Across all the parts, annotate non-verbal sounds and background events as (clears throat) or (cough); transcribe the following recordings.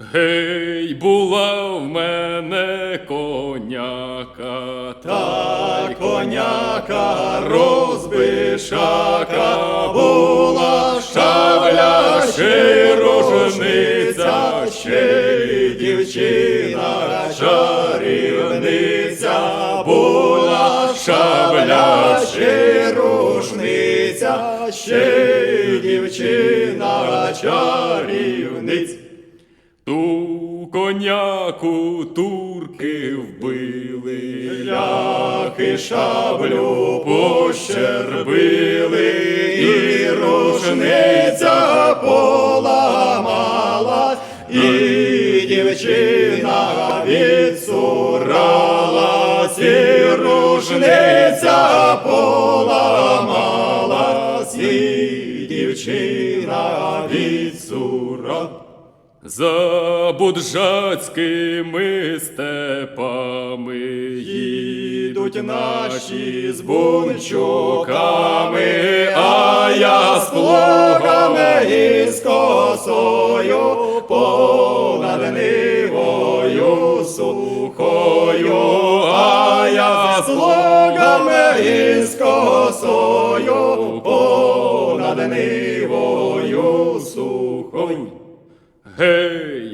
Гей, була в мене коняка, та коняка розбишака, була шабля ще рожниця, ще й дівчина чарівниця, була шабля ще рушниця, ще й дівчина чарівниця. Коняку турки вбили, ляхи шаблю пощербили, і рушниця поламала, і дівчина відсуралась, і рушниця поламалась, і дівчина відсуралась. За буджацькими степами їдуть наші з бунчуками, а я з плугами і з косою понад нивою сухою, а я з плугами і з косою понад нивою сухою. Гей,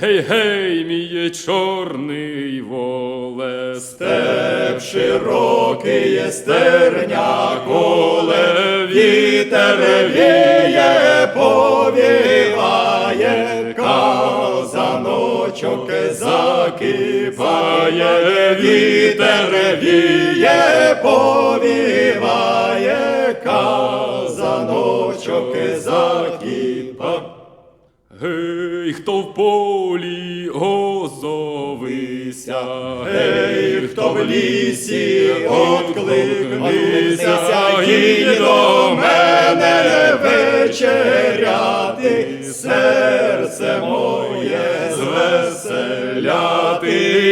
гей, гей, мій чорний воле, степ широкий є стерня коле, вітер віє, повіває, казаночок закипає, вітер віє, повіває, казаночок закипає. Гей, хто в полі озовися, гей, хто в лісі откликнися, і до мене вечеряти, серце моє звеселяти,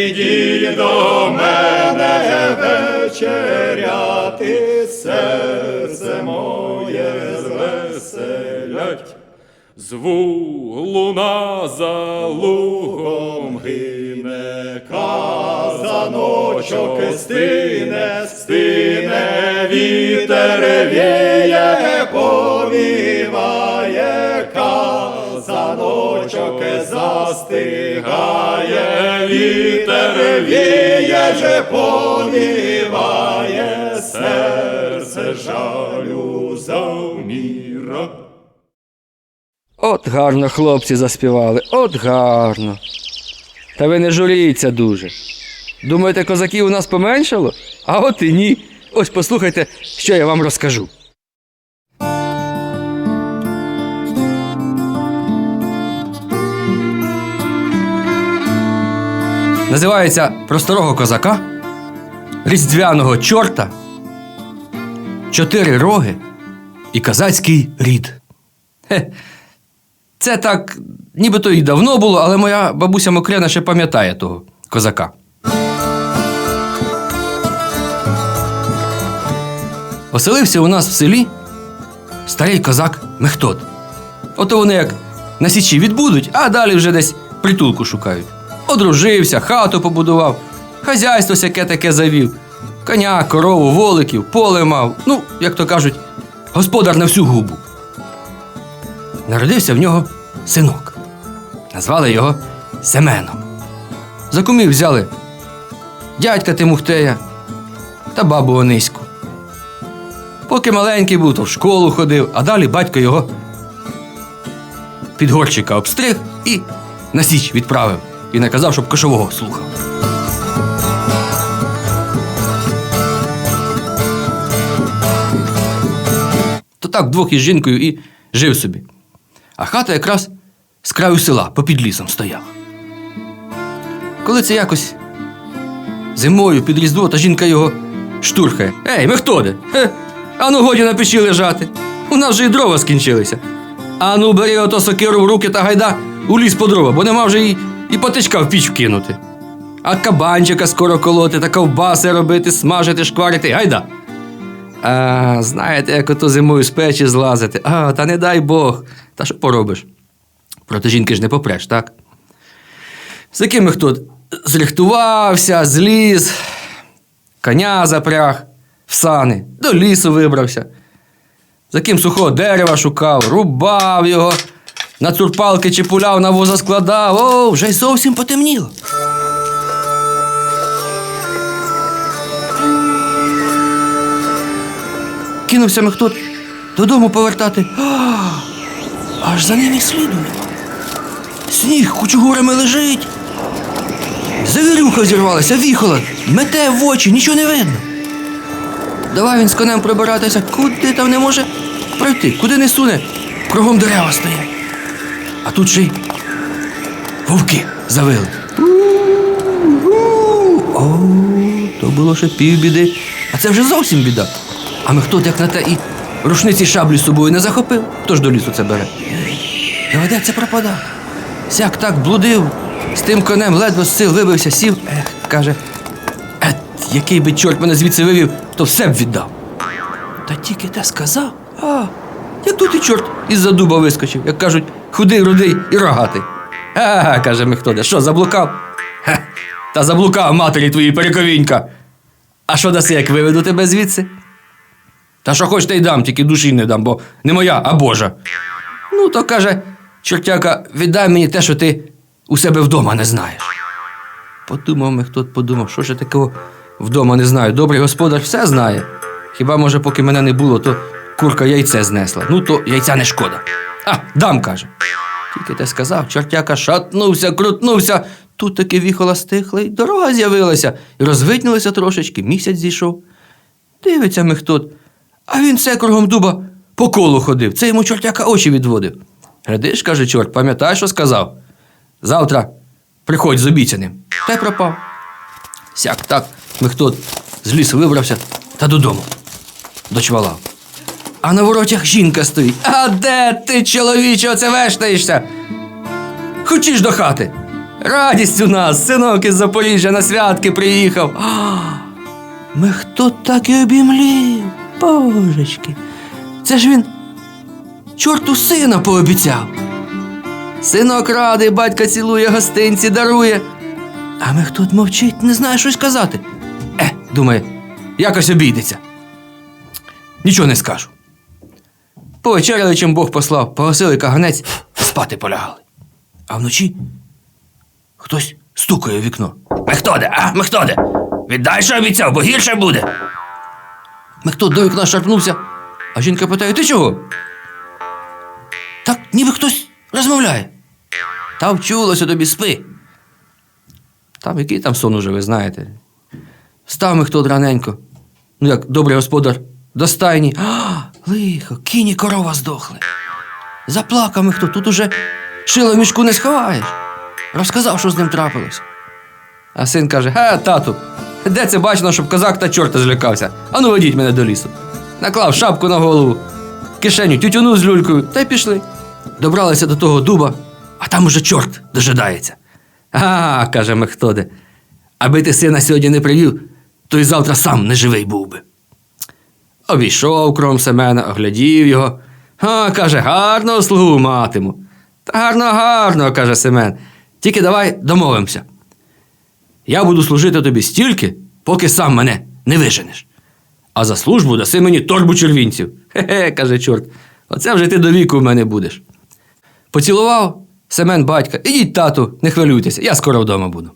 йдіть до мене вечеряти, серце моє звеселять. Зву луна за лугом гине, казаночок стине, стине, вітер віє, повіває, казаночок застигає, вітер віє, же повіває, серце жалю завміра. От гарно хлопці заспівали, от гарно. Та ви не журіться дуже. Думаєте, козаків у нас поменшало? А от і ні. Ось послухайте, що я вам розкажу. Називається про старого козака, різдвяного чорта, чотири роги і козацький рід. Хе. Це так, нібито і давно було, але моя бабуся Мокрена ще пам'ятає того козака. Оселився у нас в селі старий козак Мехтод. Ото вони як на січі відбудуть, а далі вже десь притулку шукають. Одружився, хату побудував, хазяйство всяке таке завів. Коня, корову, воликів, поле мав. Ну, як то кажуть, господар на всю губу народився в нього синок. Назвали його Семеном. За кумів взяли дядька Тимухтея та бабу Ониську. Поки маленький був, то в школу ходив, а далі батько його під горщика обстриг і на січ відправив і наказав, щоб кошового слухав. То так вдвох із жінкою і жив собі. А хата якраз з краю села попід лісом стояла. Коли це якось зимою під різдво, та жінка його штурхає. Ей, ми хто де? Хе, ану годі на печі лежати. У нас же й дрова скінчилися. Ану, бери ото сокиру в руки та гайда у ліс по дрова, бо нема вже і, і патичка в піч вкинути. А кабанчика скоро колоти та ковбаси робити, смажити, шкварити, гайда. А, знаєте, як ото зимою з печі злазити. А, та не дай Бог. Та що поробиш? Проти жінки ж не попреш, так? З якими хто зрихтувався, зліз, коня запряг, в сани, до лісу вибрався. За ким сухого дерева шукав, рубав його, на цурпалки чи пуляв на воза складав. О, вже й зовсім потемніло. Кинувся Мехтот додому повертати. Аж за ним і сліду нема. Сніг кучугурами лежить. Завірюха зірвалася, віхола, мете в очі, нічого не видно. Давай він з конем прибиратися, куди там не може пройти, куди не суне, кругом дерева стоять. А тут ще й вовки завили. О, то було ще півбіди. А це вже зовсім біда. А ми хто як на те і рушниці шаблі з собою не захопив, хто ж до лісу це бере? Доведеться пропадати. Сяк так блудив, з тим конем ледве з сил вибився, сів. Ех, каже, ет, який би чорт мене звідси вивів, то все б віддав. Та тільки те сказав. А, як тут і чорт із-за дуба вискочив, як кажуть, худий, рудий і рогатий. Ага, каже Мехтоде, що, заблукав? Ха, та заблукав матері твої перековінька. А що даси, як виведу тебе звідси? Та що хоч та й дам, тільки душі не дам, бо не моя, а Божа. Ну, то каже, чортяка, віддай мені те, що ти у себе вдома не знаєш. Подумав ми, хто подумав, що ж я такого вдома не знаю. Добрий господар все знає. Хіба, може, поки мене не було, то курка яйце знесла. Ну, то яйця не шкода. А, дам, каже. Тільки те сказав, чортяка шатнувся, крутнувся. Тут таки віхола стихла, і дорога з'явилася, і розвиднілася трошечки, місяць зійшов. Дивиться ми Мехтот, а він все кругом дуба по колу ходив. Це йому чортяка очі відводив. Глядиш, каже чорт, пам'ятаєш, що сказав? Завтра приходь з обіцяним. Та й пропав. Сяк так, Мехтот з лісу вибрався та додому. Дочвалав. А на воротях жінка стоїть. А де ти, чоловіче, оце вештаєшся? Хочеш до хати? Радість у нас, синок із Запоріжжя на святки приїхав. А, ми хто так і обімлів, божечки. Це ж він чорту сина пообіцяв. Синок радий, батька цілує, гостинці дарує. А ми хто мовчить, не знає щось казати. Е, думає, якось обійдеться. Нічого не скажу. Повечеряли, чим Бог послав, погасили каганець, спати полягали. А вночі хтось стукає в вікно. Мехтоде, а? Мехтоде! Віддай, що обіцяв, бо гірше буде. Мехтод до вікна шарпнувся, а жінка питає: ти чого? Так ніби хтось розмовляє. Та вчулося тобі спи. Там який там сон уже, ви знаєте. Встав Мехтод раненько. Ну, як добрий господар, до стайні. А, лихо, кінь і корова здохли. Заплакав Мехтод, тут уже шило в мішку не сховаєш. Розказав, що з ним трапилось. А син каже: Ге, тату, де це бачено, щоб козак та чорта злякався? Ану ведіть мене до лісу. Наклав шапку на голову, кишеню тютюну з люлькою, та й пішли. Добралися до того дуба, а там уже чорт дожидається. А, каже Мехтоде, аби ти сина сьогодні не привів, то й завтра сам неживий був би. Обійшов кром Семена, оглядів його. А, каже, гарного слугу матиму. Та гарно, гарно, каже Семен. Тільки давай домовимося. Я буду служити тобі стільки, поки сам мене не виженеш. А за службу даси мені торбу червінців. Хе-хе, каже чорт. Оце вже ти до віку в мене будеш. Поцілував Семен батька. Ідіть, тату, не хвилюйтеся, я скоро вдома буду.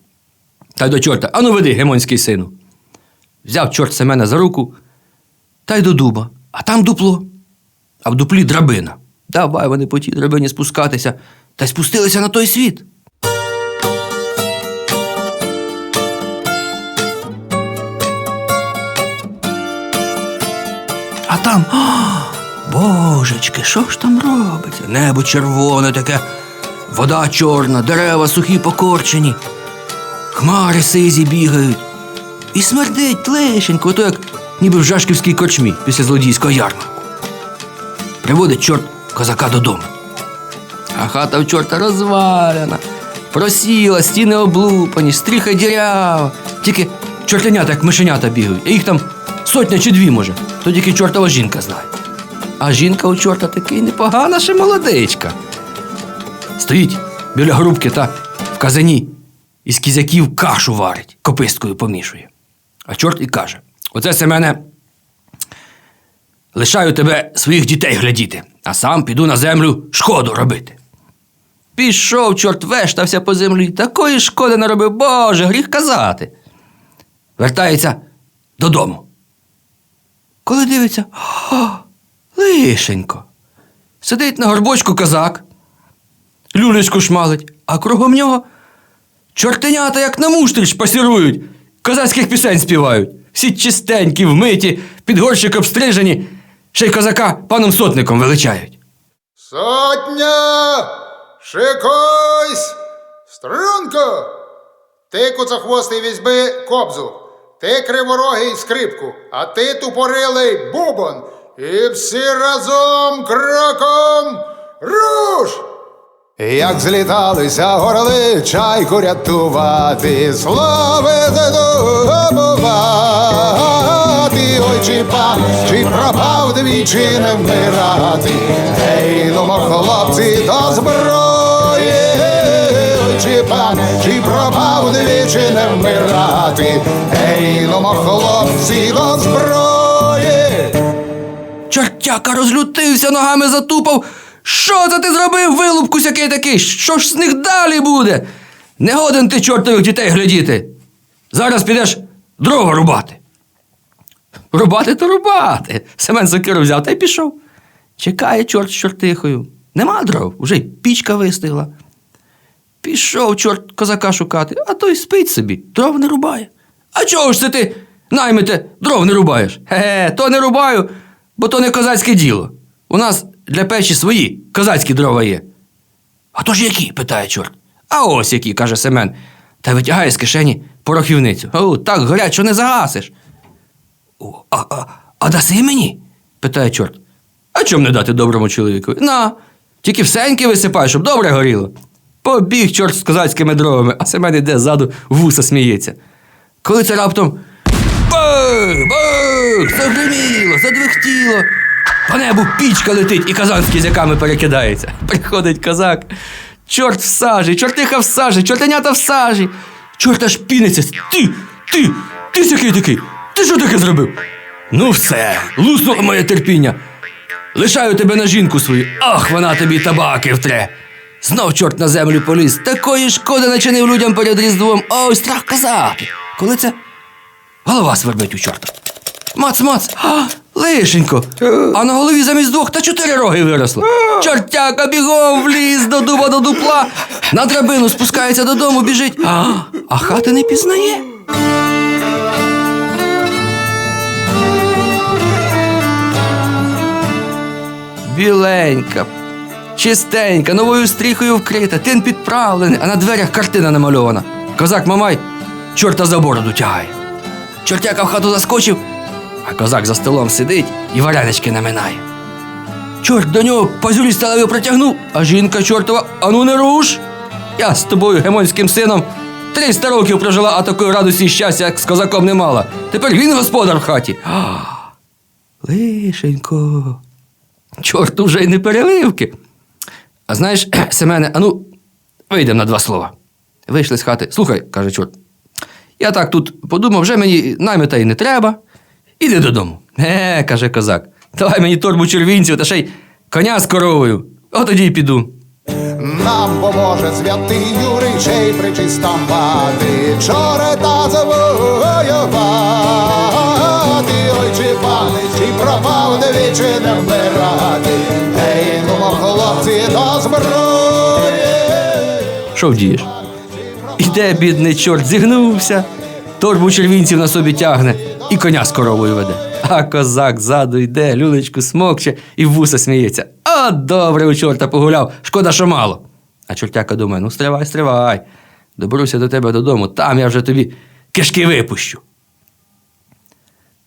Та й до чорта, ану веди, гемонський сину. Взяв чорт Семена за руку та й до дуба, а там дупло, а в дуплі драбина. Давай вони по тій драбині спускатися та й спустилися на той світ. Там, а, божечки, що ж там робиться? Небо червоне таке, вода чорна, дерева сухі покорчені, хмари сизі бігають. І смердить лишенько, то як ніби в жашківській корчмі після злодійського ярмарку. Приводить чорт козака додому. А хата в чорта розвалена, просіла, стіни облупані, стріха дірява. Тільки чортенята, як мишенята бігають, а їх там сотня чи дві, може, то тільки чортова жінка знає. А жінка у чорта такий непогана ще молодичка. Стоїть біля грубки та в казані із кізяків кашу варить, кописткою помішує. А чорт і каже: Оце Семене, лишаю тебе своїх дітей глядіти, а сам піду на землю шкоду робити. Пішов, чорт вештався по землі, такої шкоди наробив, Боже, гріх казати. Вертається додому. Коли дивиться, о, лишенько. Сидить на горбочку козак, люлечку шмалить, а кругом нього чортенята, як на муштрич, пасірують, козацьких пісень співають. Всі чистенькі, вмиті, під горщик обстрижені, ще й козака паном сотником величають. Сотня! Шикуйсь! Струнко! Ти куцохвостий візьби кобзу, ти криворогий скрипку, а ти тупорилий бубон. І всі разом кроком руш! Як зліталися горли чайку рятувати, славити добувати, ой чи пан, чи пропав двічі не вмирати, гей, ну хлопці до зброї, ой чи пан, чи пропав двічі не вмирати, гей, ну мо хлопці до зброї. Чортяка розлютився, ногами затупав. Що це ти зробив, вилупку сякий такий? Що ж з них далі буде? Не годен ти чортових дітей глядіти. Зараз підеш дрова рубати. Рубати то рубати. Семен сокиру взяв та й пішов. Чекає чорт з чортихою. Нема дров, вже й пічка вистигла. Пішов чорт козака шукати, а той спить собі, дров не рубає. А чого ж це ти, наймите, дров не рубаєш? Ге, то не рубаю, бо то не козацьке діло. У нас для печі свої козацькі дрова є. А то ж які? питає чорт. А ось які, каже Семен, та витягає з кишені порохівницю. О, так горять, що не загасиш. О, а, а, а даси мені? питає чорт. А чом не дати доброму чоловікові? На, тільки всеньки висипай, щоб добре горіло. Побіг чорт з козацькими дровами, а Семен іде ззаду вуса сміється. Коли це раптом. Бах! Бах! Загриміло, задвихтіло. По небу пічка летить і казан з кізяками перекидається. Приходить козак. Чорт в сажі, чортиха в сажі, чортенята в сажі. Чорт аж піниться. Ти, ти, ти сякий такий. Ти що таке зробив? Ну все, луснуло моє терпіння. Лишаю тебе на жінку свою. Ах, вона тобі табаки втре. Знов чорт на землю поліз. Такої шкоди начинив людям перед Різдвом. Ой, страх казати. Коли це голова свербить у чорта. Мац, мац, а, лишенько. А на голові замість двох та чотири роги виросло. Чортяка бігом вліз до дуба до дупла. На драбину спускається додому, біжить. А, а хати не пізнає. Біленька, чистенька, новою стріхою вкрита, тин підправлений, а на дверях картина намальована. Козак Мамай чорта за бороду тягає. Чортяка в хату заскочив, а козак за столом сидить і варенички наминає. Чорт до нього пазюрі сталеві протягнув, а жінка чортова, ану не руш. Я з тобою, гемонським сином, 300 років прожила, а такої радості і щастя, як з козаком не мала. Тепер він господар в хаті. А, лишенько. Чорт уже й не переливки. А знаєш, (clears throat) Семене, ану, вийдемо на два слова. Вийшли з хати. Слухай, каже чорт. Я так тут подумав, вже мені наймита і не треба. Іди додому. Е, каже козак. Давай мені торбу червінців та ще й коня з коровою. От тоді й піду. Нам поможе святий Юрий, чей причистам води, чорета завоювати, ой чи пане, чи пропав не вмирати, гей, ну хлопці до зброї. Що вдієш? Іде, бідний чорт, зігнувся, торбу червінців на собі тягне і коня з коровою веде. А козак ззаду йде, люлечку смокче і в вуса сміється. А добре у чорта погуляв, шкода, що мало. А чортяка думає: ну стривай, стривай. Доберуся до тебе додому, там я вже тобі кишки випущу.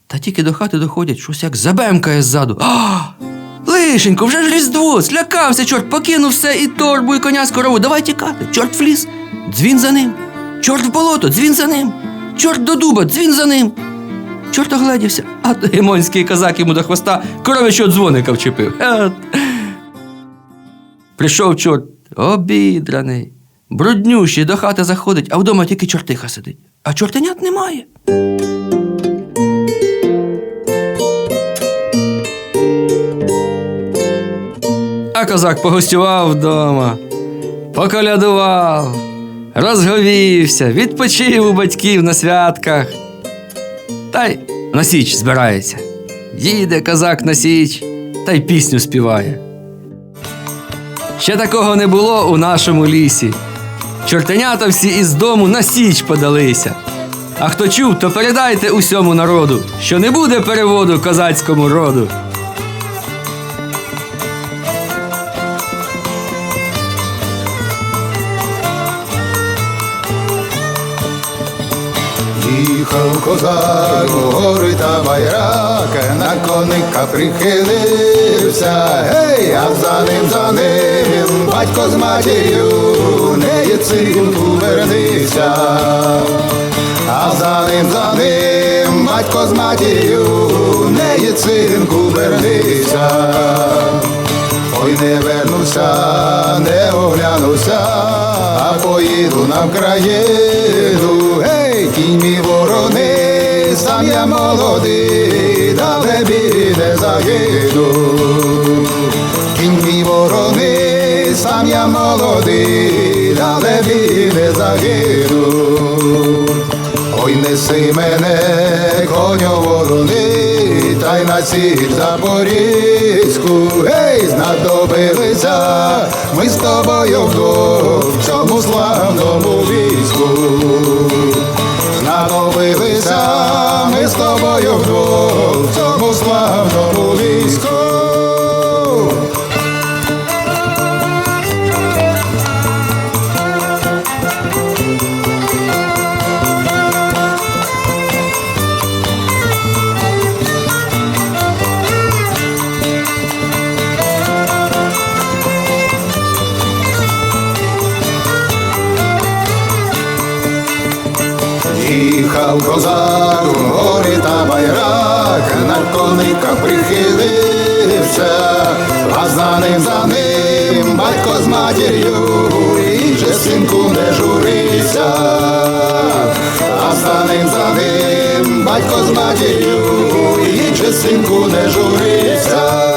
Та тільки до хати доходять, щось як забемкає ззаду. А! Лишенько, вже ж різдво, злякався, чорт, покинув все і торбу, і коня з корову. Давай тікати. Чорт в ліс, дзвін за ним. Чорт в болото, дзвін за ним. Чорт до дуба, дзвін за ним. Чорт огледівся, а гемонський козак йому до хвоста коров'ячого дзвоника вчепив. От. Прийшов чорт обідраний, Бруднющий до хати заходить, а вдома тільки чортиха сидить. А чортенят немає. А козак погостював вдома, поколядував, розговівся, відпочив у батьків на святках. Та й на січ збирається. Їде козак на січ та й пісню співає. Ще такого не було у нашому лісі. Чортенята всі із дому на січ подалися. А хто чув, то передайте усьому народу, що не буде переводу козацькому роду. Їхав козак у гори та байрак, на коника прихилився, гей, а за ним, за ним, батько з матір'ю, не є цинку вернися, а за ним, за ним, батько з матір'ю, не є цинку вернися. Ой, не вернуся, не оглянуся, а поїду на Вкраїну. Кінь мій ворони, сам я молодий, далебі не загину. Кінь мій ворони, сам я молодий, далебі не загину. Ой, неси мене, коню ворони, та й на сіль запорізьку, гей, знадобилися, ми з тобою в цьому славному війську. Знадобилися, ми з тобою вдвох в цьому славному Їхав козак у горі та байрак, на коника прихилився, а за ним, за ним батько з матір'ю, і же синку не журися, а за ним, за ним батько з матір'ю, і же синку не журися.